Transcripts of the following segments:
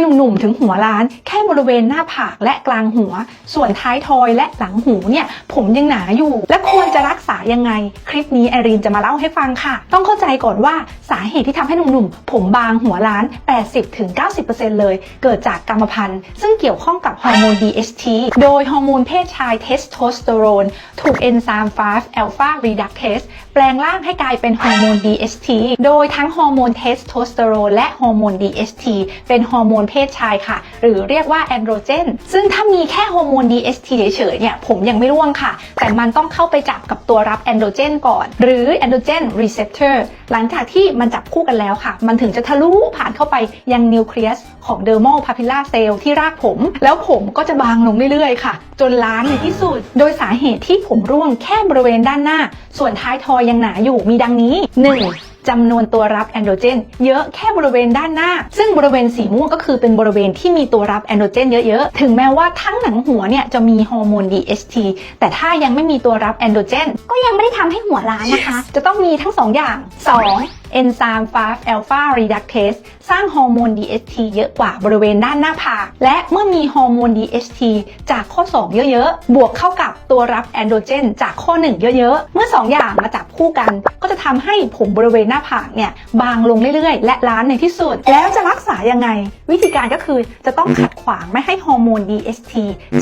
หนุ่มๆ ถึงหัวล้าน แค่บริเวณหน้าผากและกลางหัว ส่วนท้ายทอยและหลังหูเนี่ยผมยังหนาอยู่ และควรจะรักษายังไง คลิปนี้ไอรีนจะมาเล่าให้ฟังค่ะ ต้องเข้าใจก่อนว่าสาเหตุที่ทำให้หนุ่มๆ ผมบางหัวล้าน 80-90%เลย เกิดจากกรรมพันธุ์ ซึ่งเกี่ยวข้องกับฮอร์โมน DHT โดยฮอร์โมนเพศชายเทสโทสเตอโรนถูกเอนไซม์ 5 alpha reductase แปลงร่างให้กลายเป็นฮอร์โมน DHT โดยทั้งฮอร์โมนเทสโทสเตอโรนและฮอร์โมน DHT เป็นฮอร์โมนเพศชายค่ะ หรือเรียกว่าแอนโดรเจน ซึ่งถ้ามีแค่ฮอร์โมน DHT เฉยๆเนี่ยผมยังไม่ร่วงค่ะ แต่มันต้องเข้าไปจับกับตัวรับแอนโดรเจนก่อน หรือแอนโดรเจนรีเซพเตอร์หลังจากที่มันจับคู่กันแล้วค่ะ มันถึงจะทะลุผ่านเข้าไปยังนิวเคลียสของเดอร์ม l ลพาพิล่าเซลล์ที่รากผม แล้วผมก็จะบางลงเรื่อยๆค่ะ จนล้านในที่สุด โดยสาเหตุที่ผมร่วงแค่บริเวณด้านหน้า ส่วนท้ายทอยยังหนาอยู่มีดังนี้ 1. จำนวนตัวรับแอนโดรเจนเยอะแค่บริเวณด้านหน้า ซึ่งบริเวณสีม่วงก็คือเป็นบริเวณที่มีตัวรับแอนโดรเจนเยอะๆ ถึงแม้ว่าทั้งหนังหัวเนี่ยจะมีฮอร์โมน DHT แต่ถ้ายังไม่มีตัวรับแอนโดรเจนก็ยังไม่ได้ทำให้หัวล้านนะคะ จะต้องมีทั้ง 2 อย่าง 2. เอนไซม์5 alpha reductase สร้างฮอร์โมน DHT เยอะกว่าบริเวณด้านหน้าผากและเมื่อมีฮอร์โมน DHT จากข้อ 2 เยอะๆ บวกเข้ากับตัวรับแอนโดรเจนจากข้อ 1 เยอะๆ เมื่อ 2 อย่างมาจับคู่กัน ก็จะทำให้ผมบริเวณหน้าผากเนี่ยบางลงเรื่อยๆ และล้านในที่สุด แล้วจะรักษายังไง วิธีการก็คือจะต้องขัดขวางไม่ให้ฮอร์โมน DHT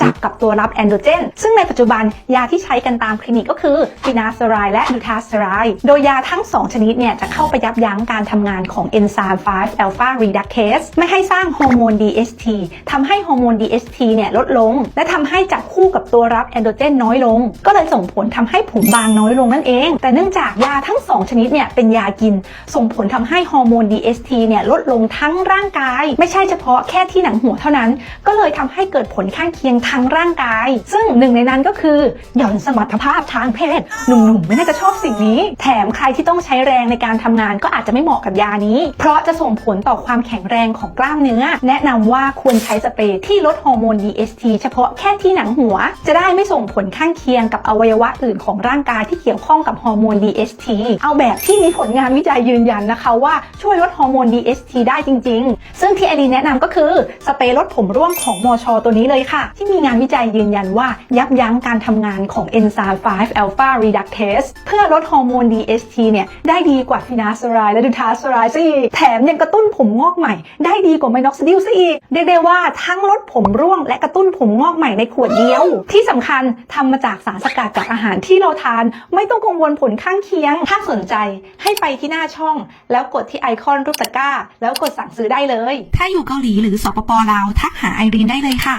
จับกับตัวรับแอนโดรเจนซึ่งในปัจจุบันยาที่ใช้กันตามคลินิกก็คือฟินาสเตไรและดูทาสเตไรโดยยาทั้ง 2 ชนิดเนี่ยจะเข้าไปยับยั้งการทำงานของเอนไซม์5 alpha reductase ไม่ให้สร้างฮอร์โมน DHT ทำให้ฮอร์โมน DHT เนี่ยลดลง และทำให้จับคู่กับตัวรับแอนโดรเจนน้อยลง ก็เลยส่งผลทำให้ผมบางน้อยลงนั่นเอง แต่เนื่องจากยาทั้ง 2 ชนิดเนี่ยเป็นยากิน ส่งผลทำให้ฮอร์โมน DHT เนี่ยลดลงทั้งร่างกาย ไม่ใช่เฉพาะแค่ที่หนังหัวเท่านั้น ก็เลยทำให้เกิดผลข้างเคียงทั้งร่างกาย ซึ่งหนึ่งในนั้นก็คือหย่อนสมรรถภาพทางเพศหนุ่มๆไม่น่าจะชอบสิ่งนี้ แถมใครที่ต้องใช้แรงในการทำงานก็อาจจะไม่เหมาะกับยานี้ เพราะจะส่งผลต่อความแข็งแรงของกล้ามเนื้อ แนะนำว่าควรใช้สเปรย์ที่ลดฮอร์โมน DHT เฉพาะแค่ที่หนังหัว จะได้ไม่ส่งผลข้างเคียงกับอวัยวะอื่นของร่างกายที่เกี่ยวข้องกับฮอร์โมน DHT เอาแบบที่มีผลงานวิจัยยืนยันนะคะว่าช่วยลดฮอร์โมน DHT ได้จริง ๆ ซึ่งที่ไอรีแนะนำก็คือสเปรย์ลดผมร่วงของมอชอตัวนี้เลยค่ะ ที่มีงานวิจัยยืนยันว่ายับยั้งการทำงานของเอนไซม์5 alpha reductase เพื่อลดฮอร์โมน DHT เนี่ยได้ดีกว่าฟินาสเตอไรด์และดูทาสเตอไรด์ซะอีกแถมยังกระตุ้นผมงอกใหม่ ได้ดีกว่าไมน็อกซิดิลซะอีกเรียกได้ว่าทั้งลดผมร่วง และกระตุ้นผมงอกใหม่ในขวดเดียว ที่สำคัญทำมาจากสารสกัดจากอาหารที่เราทาน ไม่ต้องกังวลผลข้างเคียง ถ้าสนใจให้ไปที่หน้าช่อง แล้วกดที่ไอคอนรูปตะกร้า แล้วกดสั่งซื้อได้เลย ถ้าอยู่เกาหลีหรือสปปลาวทักหาไอรีนได้เลยค่ะ